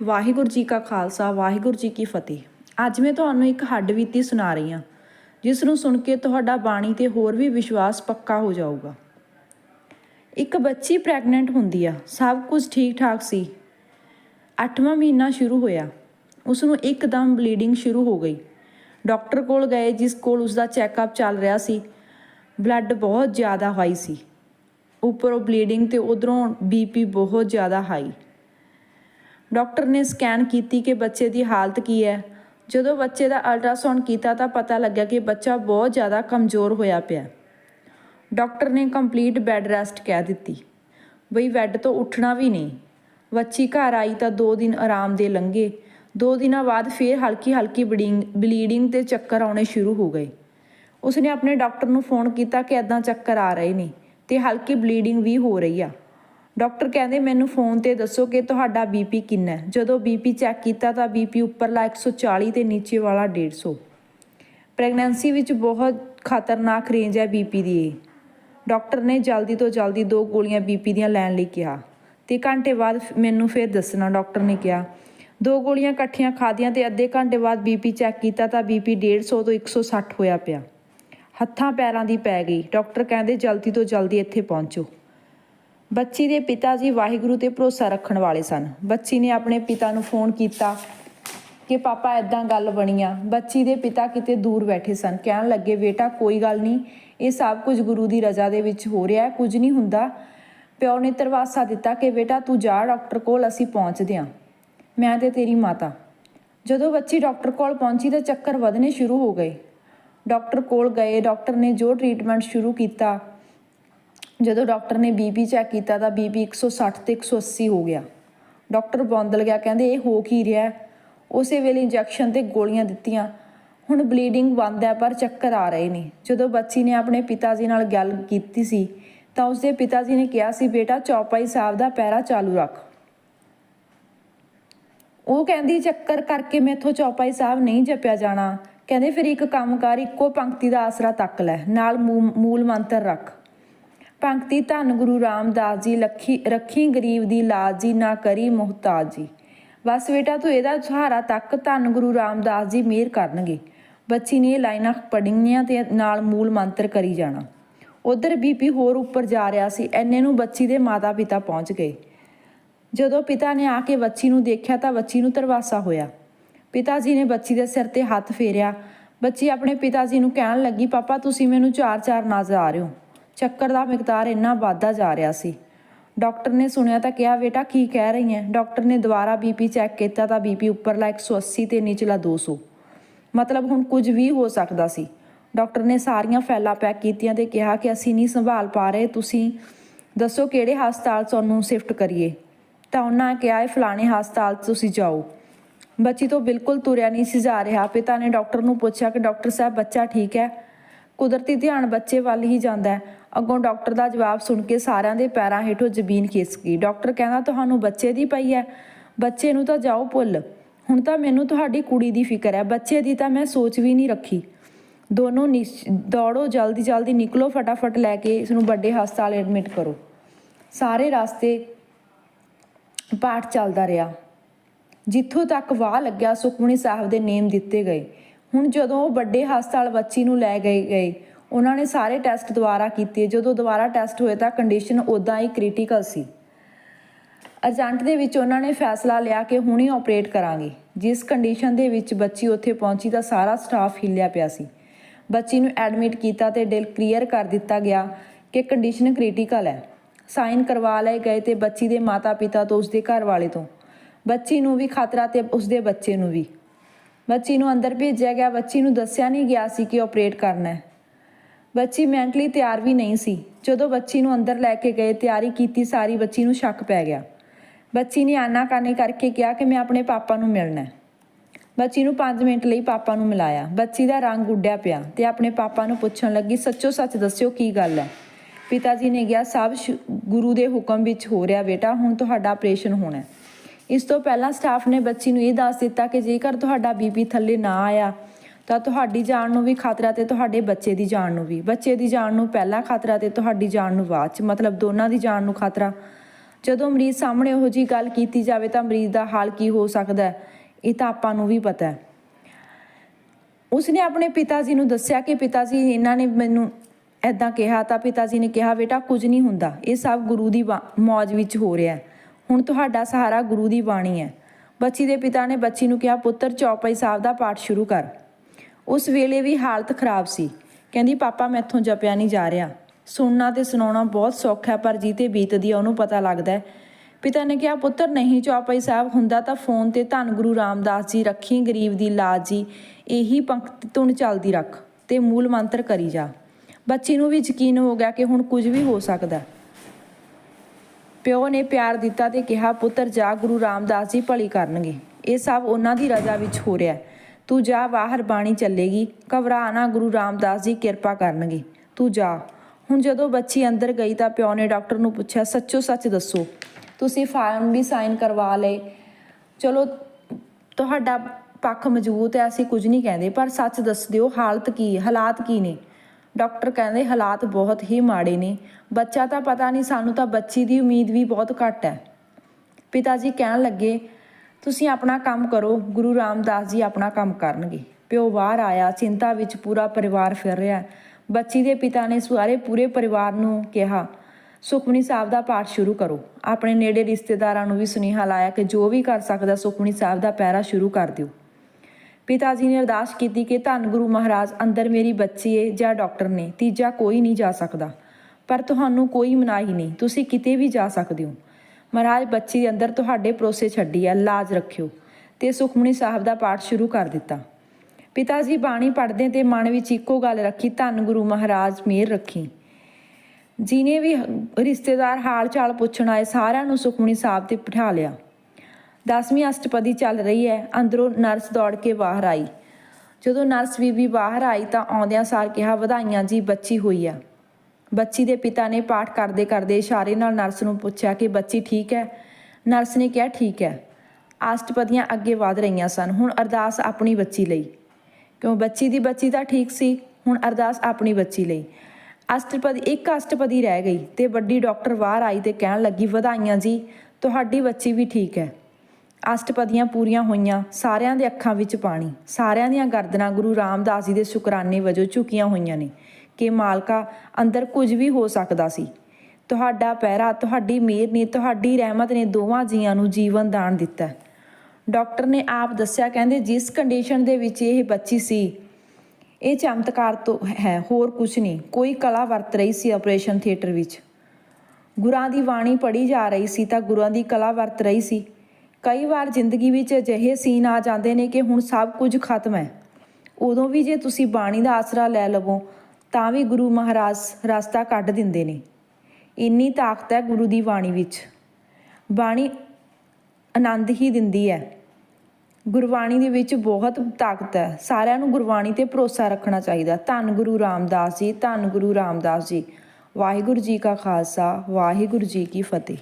ਵਾਹਿਗੁਰੂ ਜੀ ਕਾ ਖਾਲਸਾ, ਵਾਹਿਗੁਰੂ ਜੀ ਕੀ ਫਤਿਹ। ਅੱਜ ਮੈਂ ਤੁਹਾਨੂੰ ਇੱਕ ਹੱਡ ਬੀਤੀ ਸੁਣਾ ਰਹੀ ਹਾਂ, ਜਿਸ ਨੂੰ ਸੁਣ ਕੇ ਤੁਹਾਡਾ ਬਾਣੀ ਤੇ ਹੋਰ ਵੀ ਵਿਸ਼ਵਾਸ ਪੱਕਾ ਹੋ ਜਾਊਗਾ। ਇੱਕ ਬੱਚੀ ਪ੍ਰੈਗਨੈਂਟ ਹੁੰਦੀ ਆ, ਸਭ ਕੁਝ ਠੀਕ ਠਾਕ ਸੀ। 8ਵਾਂ ਮਹੀਨਾ ਸ਼ੁਰੂ ਹੋਇਆ, ਉਸ ਨੂੰ ਇੱਕਦਮ ਬਲੀਡਿੰਗ ਸ਼ੁਰੂ ਹੋ ਗਈ। ਡਾਕਟਰ ਕੋਲ ਗਏ, ਜਿਸ ਕੋਲ ਉਸ ਦਾ ਚੈੱਕਅਪ ਚੱਲ ਰਿਹਾ ਸੀ, ਬਲੱਡ ਬਹੁਤ ਜ਼ਿਆਦਾ ਹਾਈ ਸੀ। ਉੱਪਰੋਂ ਬਲੀਡਿੰਗ ਤੇ ਉਧਰੋਂ ਬੀਪੀ ਬਹੁਤ ਜ਼ਿਆਦਾ ਹਾਈ। ਡਾਕਟਰ ਨੇ ਸਕੈਨ ਕੀਤੀ ਕਿ ਬੱਚੇ ਦੀ ਹਾਲਤ ਕੀ ਹੈ। ਜਦੋਂ ਬੱਚੇ ਦਾ ਅਲਟਰਾਸਾਊਂਡ ਕੀਤਾ ਤਾਂ ਪਤਾ ਲੱਗਿਆ ਕਿ ਬੱਚਾ ਬਹੁਤ ਜ਼ਿਆਦਾ ਕਮਜ਼ੋਰ ਹੋਇਆ ਪਿਆ। ਡਾਕਟਰ ਨੇ ਕੰਪਲੀਟ ਬੈੱਡ ਰੈਸਟ ਕਹਿ ਦਿੱਤੀ। ਬਈ ਬੈੱਡ ਤੋਂ ਉੱਠਣਾ ਵੀ ਨਹੀਂ। ਬੱਚੀ ਘਰ ਆਈ ਤਾਂ 2 ਦਿਨ ਆਰਾਮ ਦੇ ਲੰਘੇ। 2 ਦਿਨਾਂ ਬਾਅਦ ਫੇਰ ਹਲਕੀ ਹਲਕੀ ਬਲੀਡਿੰਗ ਬਲੀਡਿੰਗ ਤੇ ਚੱਕਰ ਆਉਣੇ ਸ਼ੁਰੂ ਹੋ ਗਏ। ਉਸਨੇ ਆਪਣੇ ਡਾਕਟਰ ਨੂੰ ਫੋਨ ਕੀਤਾ ਕਿ ਐਦਾਂ ਚੱਕਰ ਆ ਰਹੇ ਨੇ ਤੇ ਹਲਕੀ ਬਲੀਡਿੰਗ ਵੀ ਹੋ ਰਹੀ ਆ। ਡਾਕਟਰ ਕਹਿੰਦੇ ਮੈਨੂੰ ਫੋਨ ਤੇ ਦੱਸੋ ਕਿ ਤੁਹਾਡਾ ਬੀਪੀ ਕਿੰਨਾ ਹੈ। ਜਦੋਂ ਬੀਪੀ ਚੈੱਕ ਕੀਤਾ ਤਾਂ ਬੀਪੀ ਉੱਪਰਲਾ 140 ਤੇ ਨੀਚੇ ਵਾਲਾ 150 ਪ੍ਰੈਗਨੈਂਸੀ ਵਿੱਚ ਬਹੁਤ ਖਤਰਨਾਕ ਰੇਂਜ ਹੈ ਬੀਪੀ ਦੀ ਇਹ। ਡਾਕਟਰ ਨੇ ਜਲਦੀ ਤੋਂ ਜਲਦੀ ਦੋ ਗੋਲੀਆਂ ਬੀਪੀ ਦੀਆਂ ਲੈਣ ਲਈ ਕਿਹਾ ਤੇ ਘੰਟੇ ਬਾਅਦ ਮੈਨੂੰ ਫਿਰ ਦੱਸਣਾ, ਡਾਕਟਰ ਨੇ ਕਿਹਾ। ਦੋ ਗੋਲੀਆਂ ਇਕੱਠੀਆਂ ਖਾਧੀਆਂ ਤੇ ਅੱਧੇ ਘੰਟੇ ਬਾਅਦ ਬੀਪੀ ਚੈੱਕ ਕੀਤਾ ਤਾਂ ਬੀਪੀ 150 ਤੋਂ 160 ਹੋਇਆ ਪਿਆ। ਹੱਥਾਂ ਪੈਰਾਂ ਦੀ ਪੈ ਗਈ। ਡਾਕਟਰ ਕਹਿੰਦੇ ਜਲਦੀ ਤੋਂ ਜਲਦੀ ਇੱਥੇ ਪਹੁੰਚੋ। ਬੱਚੀ ਦੇ ਪਿਤਾ ਜੀ ਵਾਹਿਗੁਰੂ ਤੇ ਭਰੋਸਾ ਰੱਖਣ ਵਾਲੇ ਸਨ। ਬੱਚੀ ਨੇ ਆਪਣੇ ਪਿਤਾ ਨੂੰ ਫੋਨ ਕੀਤਾ ਕਿ ਪਾਪਾ ਐਦਾਂ ਗੱਲ ਬਣੀ ਆ। ਬੱਚੀ ਦੇ ਪਿਤਾ ਕਿਤੇ ਦੂਰ ਬੈਠੇ ਸਨ। ਕਹਿਣ ਲੱਗੇ, ਬੇਟਾ, ਕੋਈ ਗੱਲ ਨਹੀਂ। ਇਹ ਸਭ ਕੁਝ ਗੁਰੂ ਦੀ ਰਜ਼ਾ ਦੇ ਵਿੱਚ ਹੋ ਰਿਹਾ ਕੁਝ ਨਹੀਂ ਹੁੰਦਾ। ਪਿਓ ਨੇ ਤਰਵਾਸਾ ਦਿੱਤਾ ਕਿ, ਬੇਟਾ, ਤੂੰ ਜਾ ਡਾਕਟਰ ਕੋਲ, ਅਸੀਂ ਪਹੁੰਚਦੇ ਹਾਂ ਮੈਂ ਤੇ ਤੇਰੀ ਮਾਤਾ। ਜਦੋਂ ਬੱਚੀ ਡਾਕਟਰ ਕੋਲ ਪਹੁੰਚੀ ਤਾਂ ਚੱਕਰ ਵਧਣੇ ਸ਼ੁਰੂ ਹੋ ਗਏ। ਡਾਕਟਰ ਕੋਲ ਗਏ। ਡਾਕਟਰ ਨੇ ਜੋ ਟ੍ਰੀਟਮੈਂਟ ਸ਼ੁਰੂ ਕੀਤਾ ਜਦੋਂ ਡਾਕਟਰ ਨੇ ਬੀਪੀ ਚੈੱਕ ਕੀਤਾ ਤਾਂ ਬੀਪੀ 160 ਤੇ 180 ਹੋ ਗਿਆ। ਡਾਕਟਰ ਬੌਂਦਲ ਗਿਆ, ਕਹਿੰਦੇ ਇਹ ਹੋ ਕੀ ਰਿਹਾ ਉਸੇ ਵੇਲੇ ਇੰਜੈਕਸ਼ਨ ਤੇ ਗੋਲੀਆਂ ਦਿੱਤੀਆਂ। ਹੁਣ ਬਲੀਡਿੰਗ ਬੰਦ ਹੈ, ਪਰ ਚੱਕਰ ਆ ਰਹੇ ਨੇ। ਜਦੋਂ ਬੱਚੀ ਨੇ ਆਪਣੇ ਪਿਤਾ ਜੀ ਨਾਲ ਗੱਲ ਕੀਤੀ ਸੀ, ਤਾਂ ਉਸਦੇ ਪਿਤਾ ਜੀ ਨੇ ਕਿਹਾ ਸੀ, ਬੇਟਾ, ਚੌਪਾਈ ਸਾਹਿਬ ਦਾ ਪੈਰਾ ਚਾਲੂ ਰੱਖ। ਉਹ ਕਹਿੰਦੀ, ਚੱਕਰ ਕਰਕੇ ਮੈਥੋਂ ਚੌਪਾਈ ਸਾਹਿਬ ਨਹੀਂ ਜਪਿਆ ਜਾਣਾ। ਕਹਿੰਦੇ, ਫਿਰ ਇੱਕ ਕੰਮ ਕਰ ਇੱਕੋ ਪੰਕਤੀ ਦਾ ਆਸਰਾ ਤੱਕ ਲੈ। ਨਾਲ ਮੂ- ਮੂਲ ਮੰਤਰ ਰੱਖ। ਪੰਕਤੀ ਧੰਨ ਗੁਰੂ ਰਾਮਦਾਸ ਜੀ, ਲੱਖੀ, ਰੱਖੀ ਗਰੀਬ ਦੀ ਲਾਜ ਜੀ, ਨਾ ਕਰੀ ਮੁਹਤਾਜ ਜੀ। ਬਸ ਬੇਟਾ, ਤੂੰ ਇਹਦਾ ਸਹਾਰਾ ਤੱਕ ਧੰਨ ਗੁਰੂ ਰਾਮਦਾਸ ਜੀ ਮਿਹਰ ਕਰਨਗੇ। ਬੱਚੀ ਨੇ ਇਹ ਲਾਈਨਾਂ ਪੜ੍ਹੀਆਂ ਤੇ ਨਾਲ ਮੂਲ ਮੰਤਰ ਕਰੀ ਜਾਣਾ। ਉਧਰ ਬੀਪੀ ਹੋਰ ਉੱਪਰ ਜਾ ਰਿਹਾ ਸੀ, ਐਨੇ ਨੂੰ ਬੱਚੀ ਦੇ ਮਾਤਾ-ਪਿਤਾ ਪਹੁੰਚ ਗਏ। ਜਦੋਂ ਪਿਤਾ ਨੇ ਆ ਕੇ ਬੱਚੀ ਨੂੰ ਦੇਖਿਆ ਤਾਂ ਬੱਚੀ ਨੂੰ ਤਰਵਾਸਾ ਹੋਇਆ। ਪਿਤਾ ਜੀ ਨੇ ਬੱਚੀ ਦੇ ਸਿਰ ਤੇ ਹੱਥ ਫੇਰਿਆ। ਬੱਚੀ ਆਪਣੇ ਪਿਤਾ ਜੀ ਨੂੰ ਕਹਿਣ ਲੱਗੀ, ਪਾਪਾ, ਤੁਸੀਂ ਮੈਨੂੰ ਚਾਰ-ਚਾਰ ਨਜ਼ਰ ਆ ਰਹੇ ਹੋ। ਚੱਕਰ ਦਾ ਮਿਕਦਾਰ ਇੰਨਾ ਵੱਧਦਾ ਜਾ ਰਿਹਾ ਸੀ। ਡਾਕਟਰ ਨੇ ਸੁਣਿਆ ਤਾਂ ਕਿਹਾ, ਬੇਟਾ, ਕੀ ਕਹਿ ਰਹੀ ਹੈ ਡਾਕਟਰ ਨੇ ਦੁਬਾਰਾ ਬੀਪੀ ਚੈੱਕ ਕੀਤਾ ਤਾਂ ਬੀਪੀ ਉੱਪਰਲਾ 180 ਤੇ ਨਿਚਲਾ 200 ਮਤਲਬ ਹੁਣ ਕੁਝ ਵੀ ਹੋ ਸਕਦਾ ਸੀ। ਡਾਕਟਰ ਨੇ ਸਾਰੀਆਂ ਫਾਈਲਾਂ ਪੈਕ ਕੀਤੀਆਂ ਤੇ ਕਿਹਾ ਕਿ ਅਸੀਂ ਨਹੀਂ ਸੰਭਾਲ ਪਾ ਰਹੇ, ਤੁਸੀਂ ਦੱਸੋ ਕਿਹੜੇ ਹਸਪਤਾਲ ਤੁਹਾਨੂੰ ਸ਼ਿਫਟ ਕਰੀਏ। ਤਾਂ ਉਹਨਾਂ ਕਿਹਾ, ਇਹ ਫਲਾਣੇ ਹਸਪਤਾਲ ਤੁਸੀਂ ਜਾਓ। ਬੱਚੀ ਤੋਂ ਬਿਲਕੁਲ ਤੁਰਿਆ ਨਹੀਂ ਸੀ ਜਾ ਰਿਹਾ। ਪਿਤਾ ਨੇ ਡਾਕਟਰ ਨੂੰ ਪੁੱਛਿਆ ਕਿ, ਡਾਕਟਰ ਸਾਹਿਬ, ਬੱਚਾ ਠੀਕ ਹੈ? ਕੁਦਰਤੀ ਧਿਆਨ ਬੱਚੇ ਵੱਲ ਹੀ ਜਾਂਦਾ ਹੈ। ਅੱਗੋਂ ਡਾਕਟਰ ਦਾ ਜਵਾਬ ਸੁਣ ਕੇ ਸਾਰਿਆਂ ਦੇ ਪੈਰਾਂ ਹੇਠੋਂ ਜ਼ਮੀਨ ਖਿਸਕ ਗਈ। ਡਾਕਟਰ ਕਹਿੰਦਾ, ਤੁਹਾਨੂੰ ਬੱਚੇ ਦੀ ਪਈ ਹੈ ਬੱਚੇ ਨੂੰ ਤਾਂ ਜਾਓ ਭੁੱਲ। ਹੁਣ ਤਾਂ ਮੈਨੂੰ ਤੁਹਾਡੀ ਕੁੜੀ ਦੀ ਫਿਕਰ ਹੈ ਬੱਚੇ ਦੀ ਤਾਂ ਮੈਂ ਸੋਚ ਵੀ ਨਹੀਂ ਰੱਖੀ। ਦੋਨੋਂ ਨਿਸ਼- ਦੌੜੋ, ਜਲਦੀ ਜਲਦੀ ਨਿਕਲੋ, ਫਟਾਫਟ ਲੈ ਕੇ ਇਸ ਨੂੰ ਵੱਡੇ ਹਸਪਤਾਲ ਐਡਮਿਟ ਕਰੋ। ਸਾਰੇ ਰਸਤੇ ਪਾਠ ਚੱਲਦਾ ਰਿਹਾ। ਜਿੱਥੋਂ ਤੱਕ ਵਾਹ ਲੱਗਿਆ ਸੁਖਮਣੀ ਸਾਹਿਬ ਦੇ ਨੇਮ ਦਿੱਤੇ ਗਏ। ਹੁਣ ਜਦੋਂ ਉਹ ਵੱਡੇ ਹਸਪਤਾਲ ਬੱਚੀ ਨੂੰ ਲੈ ਗਏ ਗਏ ਉਹਨਾਂ ਨੇ ਸਾਰੇ ਟੈਸਟ ਦੁਬਾਰਾ ਕੀਤੇ। ਜਦੋਂ ਦੁਬਾਰਾ ਟੈਸਟ ਹੋਏ ਤਾਂ ਕੰਡੀਸ਼ਨ ਉਦਾਂ ਹੀ ਕ੍ਰਿਟੀਕਲ ਸੀ। ਏਜੰਟ ਦੇ ਵਿੱਚ ਉਹਨਾਂ ਨੇ ਫੈਸਲਾ ਲਿਆ ਕਿ ਹੁਣੀ ਆਪਰੇਟ ਕਰਾਂਗੇ। ਜਿਸ ਕੰਡੀਸ਼ਨ ਦੇ ਵਿੱਚ ਬੱਚੀ ਉੱਥੇ ਪਹੁੰਚੀ ਤਾਂ ਸਾਰਾ ਸਟਾਫ ਹਿੱਲਿਆ ਪਿਆ ਸੀ। ਬੱਚੀ ਨੂੰ ਐਡਮਿਟ ਕੀਤਾ ਤੇ ਦਿਲ ਕਲੀਅਰ ਕਰ ਦਿੱਤਾ ਗਿਆ ਕਿ ਕੰਡੀਸ਼ਨ ਕ੍ਰਿਟੀਕਲ ਹੈ। ਸਾਈਨ ਕਰਵਾ ਲਏ ਗਏ ਤੇ ਬੱਚੀ ਦੇ ਮਾਤਾ-ਪਿਤਾ ਤੋਂ ਉਸਦੇ ਘਰ ਵਾਲੇ ਤੋਂ। ਬੱਚੀ ਨੂੰ ਵੀ ਖਤਰਾ ਤੇ ਉਸਦੇ ਬੱਚੇ ਨੂੰ ਵੀ। ਬੱਚੀ ਨੂੰ ਅੰਦਰ ਭੇਜਿਆ ਗਿਆ। ਬੱਚੀ ਨੂੰ ਦੱਸਿਆ ਨਹੀਂ ਗਿਆ ਸੀ ਕਿ ਆਪਰੇਟ ਕਰਨਾ ਹੈ। ਬੱਚੀ ਮੈਂਟਲੀ ਤਿਆਰ ਵੀ ਨਹੀਂ ਸੀ। ਜਦੋਂ ਬੱਚੀ ਨੂੰ ਅੰਦਰ ਲੈ ਕੇ ਗਏ, ਤਿਆਰੀ ਕੀਤੀ, ਸਾਰੀ ਬੱਚੀ ਨੂੰ ਸ਼ੱਕ ਪੈ ਗਿਆ। ਬੱਚੀ ਨੇ ਆਨਾਕਾਨੀ ਕਰਕੇ ਕਿਹਾ ਕਿ ਮੈਂ ਆਪਣੇ ਪਾਪਾ ਨੂੰ ਮਿਲਣਾ ਬੱਚੀ ਨੂੰ 5 ਮਿੰਟ ਲਈ ਪਾਪਾ ਨੂੰ ਮਿਲਾਇਆ। ਬੱਚੀ ਦਾ ਰੰਗ ਉੱਡਿਆ ਪਿਆ ਤੇ ਆਪਣੇ ਪਾਪਾ ਨੂੰ ਪੁੱਛਣ ਲੱਗੀ, ਸੱਚੋ ਸੱਚ ਦੱਸਿਓ ਕੀ ਗੱਲ ਹੈ? ਪਿਤਾ ਜੀ ਨੇ ਕਿਹਾ, ਸਭ ਸ਼ੁ- ਗੁਰੂ ਦੇ ਹੁਕਮ ਵਿੱਚ ਹੋ ਰਿਹਾ ਬੇਟਾ, ਹੁਣ ਤੁਹਾਡਾ ਆਪਰੇਸ਼ਨ ਹੋਣਾ ਇਸ ਤੋਂ ਪਹਿਲਾਂ ਸਟਾਫ ਨੇ ਬੱਚੀ ਨੂੰ ਇਹ ਦੱਸ ਦਿੱਤਾ ਕਿ ਜੇਕਰ ਤੁਹਾਡਾ ਬੀਪੀ ਥੱਲੇ ਨਾ ਆਇਆ ਤਾਂ ਤੁਹਾਡੀ ਜਾਨ ਨੂੰ ਵੀ ਖਤਰਾ ਤੇ ਤੁਹਾਡੇ ਬੱਚੇ ਦੀ ਜਾਨ ਨੂੰ ਵੀ। ਬੱਚੇ ਦੀ ਜਾਨ ਨੂੰ ਪਹਿਲਾਂ ਖਤਰਾ ਤੇ ਤੁਹਾਡੀ ਜਾਨ ਨੂੰ ਬਾਅਦ ਚ, ਮਤਲਬ ਦੋਨਾਂ ਦੀ ਜਾਨ ਨੂੰ ਖਤਰਾ। ਜਦੋਂ ਮਰੀਜ਼ ਸਾਹਮਣੇ ਉਹੋ ਜੀ ਗੱਲ ਕੀਤੀ ਜਾਵੇ ਤਾਂ ਮਰੀਜ਼ ਦਾ ਹਾਲ ਕੀ ਹੋ ਸਕਦਾ ਹੈ, ਇਹ ਤਾਂ ਆਪਾਂ ਨੂੰ ਵੀ ਪਤਾ ਹੈ। ਉਸਨੇ ਆਪਣੇ ਪਿਤਾ ਜੀ ਨੂੰ ਦੱਸਿਆ ਕਿ ਪਿਤਾ ਜੀ ਇਹਨਾਂ ਨੇ ਮੈਨੂੰ ਐਦਾਂ ਕਿਹਾ ਤਾਂ ਪਿਤਾ ਜੀ ਨੇ ਕਿਹਾ, ਬੇਟਾ, ਕੁਝ ਨਹੀਂ ਹੁੰਦਾ। ਇਹ ਸਭ ਗੁਰੂ ਦੀ ਬਾ- ਮੌਜ ਵਿੱਚ ਹੋ ਰਿਹਾ ਹੁਣ ਤੁਹਾਡਾ ਸਹਾਰਾ ਗੁਰੂ ਦੀ ਬਾਣੀ ਹੈ। ਬੱਚੀ ਦੇ ਪਿਤਾ ਨੇ ਬੱਚੀ ਨੂੰ ਕਿਹਾ, ਪੁੱਤਰ, ਚੌਪਈ ਸਾਹਿਬ ਦਾ ਪਾਠ ਸ਼ੁਰੂ ਕਰ। ਉਸ ਵੇਲੇ ਵੀ ਹਾਲਤ ਖਰਾਬ ਸੀ। ਕਹਿੰਦੀ, ਪਾਪਾ ਮੈਥੋਂ ਜਪਿਆ ਨਹੀਂ ਜਾ ਰਿਹਾ। ਸੁਣਨਾ ਤੇ ਸੁਣਾਉਣਾ ਬਹੁਤ ਸੌਖਾ ਹੈ, ਪਰ ਜੀਤੇ ਬੀਤਦੀ ਆ, ਉਹਨੂੰ ਪਤਾ ਲੱਗਦਾ ਹੈ। ਪਿਤਾ ਨੇ ਕਿਹਾ, ਪੁੱਤਰ, ਨਹੀਂ ਚੌਪਈ ਸਾਹਿਬ ਹੁੰਦਾ ਤਾਂ ਫੋਨ ਤੇ ਧੰਨ ਗੁਰੂ ਰਾਮਦਾਸ ਜੀ ਰੱਖੀ, ਗਰੀਬ ਦੀ ਲਾਜ ਜੀ, ਇਹੀ ਪੰਕਤੀ ਧੁਨ ਚੱਲਦੀ ਰੱਖ ਤੇ ਮੂਲ ਮੰਤਰ ਕਰੀ ਜਾ। ਬੱਚੀ ਨੂੰ ਵੀ ਯਕੀਨ ਹੋ ਗਿਆ ਕਿ ਹੁਣ ਕੁਝ ਵੀ ਹੋ ਸਕਦਾ ਪਿਓ ਨੇ ਪਿਆਰ ਦਿੱਤਾ ਤੇ ਕਿਹਾ, ਪੁੱਤਰ, ਜਾ ਗੁਰੂ ਰਾਮਦਾਸ ਜੀ ਭਲੀ ਕਰਨਗੇ। ਇਹ ਸਭ ਉਹਨਾਂ ਦੀ ਰਜ਼ਾ ਵਿੱਚ ਹੋ ਰਿਹਾ ਹੈ। ਤੂੰ ਜਾ ਬਾਹਰ ਬਾਣੀ ਚੱਲੇਗੀ, ਘਬਰਾ ਗੁਰੂ ਰਾਮਦਾਸ ਜੀ ਕਿਰਪਾ ਕਰਨਗੇ। ਤੂੰ ਜਾ। ਹੁਣ ਜਦੋਂ ਬੱਚੀ ਅੰਦਰ ਗਈ ਤਾਂ ਪਿਓ ਨੇ ਡਾਕਟਰ ਨੂੰ ਪੁੱਛਿਆ, ਸੱਚੋ ਸੱਚ ਦੱਸੋ, ਤੁਸੀਂ ਫਾਰਮ ਵੀ ਸਾਈਨ ਕਰਵਾ ਲਏ। ਚਲੋ, ਤੁਹਾਡਾ ਪੱਖ ਮਜ਼ਬੂਤ ਹੈ, ਅਸੀਂ ਕੁਝ ਨਹੀਂ ਕਹਿੰਦੇ, ਪਰ ਸੱਚ ਦੱਸ ਦਿਓ, ਹਾਲਤ ਕੀ, ਹਾਲਾਤ ਕੀ ਨੇ? ਡਾਕਟਰ ਕਹਿੰਦੇ, ਹਾਲਾਤ ਬਹੁਤ ਹੀ ਮਾੜੇ ਨੇ। ਬੱਚਾ ਤਾਂ ਪਤਾ ਨਹੀਂ, ਸਾਨੂੰ ਤਾਂ ਬੱਚੀ ਦੀ ਉਮੀਦ ਵੀ ਬਹੁਤ ਘੱਟ ਹੈ। ਪਿਤਾ ਜੀ ਕਹਿਣ ਲੱਗੇ ਤੁਸੀਂ ਆਪਣਾ ਕੰਮ ਕਰੋ, ਗੁਰੂ ਰਾਮਦਾਸ ਜੀ ਆਪਣਾ ਕੰਮ ਕਰਨਗੇ। ਪਿਓ ਬਾਹਰ ਆਇਆ, ਚਿੰਤਾ ਵਿੱਚ ਪੂਰਾ ਪਰਿਵਾਰ ਫਿਰ ਰਿਹਾ। ਬੱਚੀ ਦੇ ਪਿਤਾ ਨੇ ਸਾਰੇ ਪੂਰੇ ਪਰਿਵਾਰ ਨੂੰ ਕਿਹਾ, ਸੁਖਮਨੀ ਸਾਹਿਬ ਦਾ ਪਾਠ ਸ਼ੁਰੂ ਕਰੋ। ਆਪਣੇ ਨੇੜੇ ਰਿਸ਼ਤੇਦਾਰਾਂ ਨੂੰ ਵੀ ਸੁਨੇਹਾ ਲਾਇਆ ਕਿ ਜੋ ਵੀ ਕਰ ਸਕਦਾ ਸੁਖਮਨੀ ਸਾਹਿਬ ਦਾ ਪਹਿਰਾ ਸ਼ੁਰੂ ਕਰ ਦਿਓ। ਪਿਤਾ ਜੀ ਨੇ ਅਰਦਾਸ ਕੀਤੀ ਕਿ ਧੰਨ ਗੁਰੂ ਮਹਾਰਾਜ, ਅੰਦਰ ਮੇਰੀ ਬੱਚੀ ਏ ਜਾਂ ਡਾਕਟਰ ਨੇ, ਤੀਜਾ ਕੋਈ ਨਹੀਂ ਜਾ ਸਕਦਾ। ਪਰ ਤੁਹਾਨੂੰ ਕੋਈ ਮਨਾਹੀ ਨਹੀਂ, ਤੁਸੀਂ ਕਿਤੇ ਵੀ ਜਾ ਸਕਦੇ ਹੋ। ਮਹਾਰਾਜ, ਬੱਚੀ ਦੇ ਅੰਦਰ ਤੁਹਾਡੇ ਪਰੋਸੇ ਛੱਡੀ ਹੈ ਲਾਜ ਰੱਖਿਓ। ਤੇ ਸੁਖਮਣੀ ਸਾਹਿਬ ਦਾ ਪਾਠ ਸ਼ੁਰੂ ਕਰ ਦਿੱਤਾ। ਪਿਤਾ ਜੀ, ਬਾਣੀ ਪੜ੍ਹਦੇ ਤੇ ਮਨ ਵਿੱਚ ਇੱਕੋ ਗੱਲ ਰੱਖੀ, ਧੰਨ ਗੁਰੂ ਮਹਾਰਾਜ ਮੇਰ ਰੱਖੀ। ਜਿਨੇ ਵੀ ਰਿਸ਼ਤੇਦਾਰ ਹਾਲ ਚਾਲ ਪੁੱਛਣ ਆਏ, ਸਾਰਿਆਂ ਨੂੰ ਸੁਖਮਣੀ ਸਾਹਿਬ ਤੇ ਬਿਠਾ ਲਿਆ। ਦਸਵੀਂ ਅਸ਼ਟਪਦੀ ਚੱਲ ਰਹੀ ਹੈ, ਅੰਦਰੋਂ ਨਰਸ ਦੌੜ ਕੇ ਬਾਹਰ ਆਈ। ਜਦੋਂ ਨਰਸ ਬੀਬੀ ਬਾਹਰ ਆਈ ਤਾਂ ਆਉਂਦਿਆਂ ਸਾਰ ਕਿਹਾ, ਵਧਾਈਆਂ ਜੀ, ਬੱਚੀ ਹੋਈ ਆ। ਬੱਚੀ ਦੇ ਪਿਤਾ ਨੇ ਪਾਠ ਕਰਦੇ ਕਰਦੇ ਇਸ਼ਾਰੇ ਨਾਲ ਨਰਸ ਨੂੰ ਪੁੱਛਿਆ ਕਿ ਬੱਚੀ ਠੀਕ ਹੈ? ਨਰਸ ਨੇ ਕਿਹਾ, ਠੀਕ ਹੈ। ਅਸ਼ਟਪਦੀਆਂ ਅੱਗੇ ਵਧ ਰਹੀਆਂ ਸਨ। ਹੁਣ ਅਰਦਾਸ ਆਪਣੀ ਬੱਚੀ ਲਈ। ਕਿਉਂ, ਬੱਚੀ ਦੀ ਬੱਚੀ ਤਾਂ ਠੀਕ ਸੀ? ਹੁਣ ਅਰਦਾਸ ਆਪਣੀ ਬੱਚੀ ਲਈ। ਅਸ਼ਟਪਦੀ ਇੱਕ ਅਸ਼ਟਪਦੀ ਰਹਿ ਗਈ ਤੇ ਵੱਡੀ ਡਾਕਟਰ ਬਾਹਰ ਆਈ ਤੇ ਕਹਿਣ ਲੱਗੀ, ਵਧਾਈਆਂ ਜੀ, ਤੁਹਾਡੀ ਬੱਚੀ ਵੀ ਠੀਕ ਹੈ। ਅਸ਼ਟਪਦੀਆਂ ਪੂਰੀਆਂ ਹੋਈਆਂ, ਸਾਰਿਆਂ ਦੇ ਅੱਖਾਂ ਵਿੱਚ ਪਾਣੀ। ਸਾਰਿਆਂ ਦੀਆਂ ਗਰਦਨਾਂ ਗੁਰੂ ਰਾਮਦਾਸ ਜੀ ਦੇ ਸ਼ੁਕਰਾਨੇ ਵਜੋਂ ਝੁਕੀਆਂ ਹੋਈਆਂ ਨੇ। ਕਿ ਮਾਲਕਾ ਅੰਦਰ ਕੁਝ ਵੀ ਹੋ ਸਕਦਾ ਸੀ। ਤੁਹਾਡਾ ਪਹਿਰਾ, ਤੁਹਾਡੀ ਮਿਹਰ ਨੇ, ਤੁਹਾਡੀ ਰਹਿਮਤ ਨੇ ਦੋਵਾਂ ਜੀਆਂ ਨੂੰ ਜੀਵਨ ਦਾਨ ਦਿੱਤਾ। ਡਾਕਟਰ ਨੇ ਆਪ ਦੱਸਿਆ, ਕਹਿੰਦੇ ਜਿਸ ਕੰਡੀਸ਼ਨ ਦੇ ਵਿੱਚ ਇਹ ਬੱਚੀ ਸੀ, ਇਹ ਚਮਤਕਾਰ ਤੋਂ ਹੈ, ਹੋਰ ਕੁਝ ਨਹੀਂ। ਕੋਈ ਕਲਾ ਵਰਤ ਰਹੀ ਸੀ ਆਪਰੇਸ਼ਨ ਥੀਏਟਰ ਵਿੱਚ। ਗੁਰਾਂ ਦੀ ਬਾਣੀ ਪੜ੍ਹੀ ਜਾ ਰਹੀ ਸੀ ਤਾਂ ਗੁਰਾਂ ਦੀ ਕਲਾ ਵਰਤ ਰਹੀ ਸੀ। ਕਈ ਵਾਰ ਜ਼ਿੰਦਗੀ ਵਿੱਚ ਅਜਿਹੇ ਸੀਨ ਆ ਜਾਂਦੇ ਨੇ ਕਿ ਹੁਣ ਸਭ ਕੁਝ ਖਤਮ ਹੈ। ਉਦੋਂ ਵੀ ਜੇ ਤੁਸੀਂ ਬਾਣੀ ਦਾ ਆਸਰਾ ਲੈ ਲਵੋ ਤਾਂ ਵੀ ਗੁਰੂ ਮਹਾਰਾਜ ਰਸਤਾ ਕੱਢ ਦਿੰਦੇ ਨੇ। ਇੰਨੀ ਤਾਕਤ ਹੈ ਗੁਰੂ ਦੀ ਬਾਣੀ ਵਿੱਚ। ਬਾਣੀ ਆਨੰਦ ਹੀ ਦਿੰਦੀ ਹੈ। ਗੁਰਬਾਣੀ ਦੇ ਵਿੱਚ ਬਹੁਤ ਤਾਕਤ ਹੈ। ਸਾਰਿਆਂ ਨੂੰ ਗੁਰਬਾਣੀ ਤੇ ਭਰੋਸਾ ਰੱਖਣਾ ਚਾਹੀਦਾ। ਧੰਨ ਗੁਰੂ ਰਾਮਦਾਸ ਜੀ, ਧੰਨ ਗੁਰੂ ਰਾਮਦਾਸ ਜੀ। ਵਾਹਿਗੁਰੂ ਜੀ ਕਾ ਖਾਲਸਾ, ਵਾਹਿਗੁਰੂ ਜੀ ਕੀ ਫਤਿਹ।